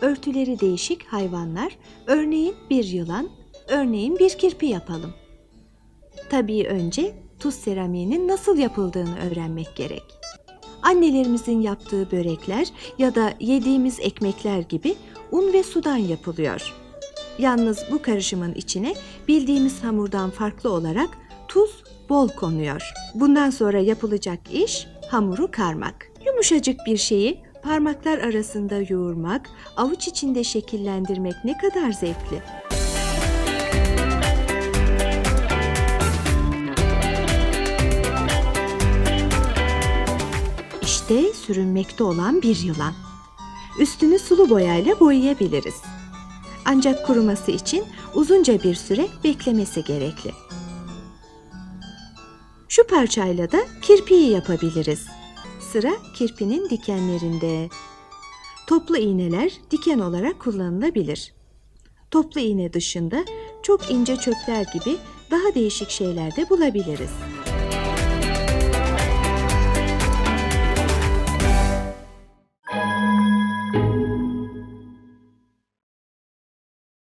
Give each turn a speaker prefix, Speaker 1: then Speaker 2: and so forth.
Speaker 1: örtüleri değişik hayvanlar, örneğin bir yılan, örneğin bir kirpi yapalım. Tabii önce tuz seramiğinin nasıl yapıldığını öğrenmek gerek. Annelerimizin yaptığı börekler ya da yediğimiz ekmekler gibi un ve sudan yapılıyor. Yalnız bu karışımın içine bildiğimiz hamurdan farklı olarak tuz bol konuyor. Bundan sonra yapılacak iş hamuru karmak. Yumuşacık bir şeyi parmaklar arasında yoğurmak, avuç içinde şekillendirmek ne kadar zevkli. İşte sürünmekte olan bir yılan. Üstünü sulu boyayla boyayabiliriz. Ancak kuruması için uzunca bir süre beklemesi gerekli. Şu parçayla da kirpiyi yapabiliriz. Sıra kirpinin dikenlerinde. Toplu iğneler diken olarak kullanılabilir. Toplu iğne dışında çok ince çöpler gibi daha değişik şeyler de bulabiliriz.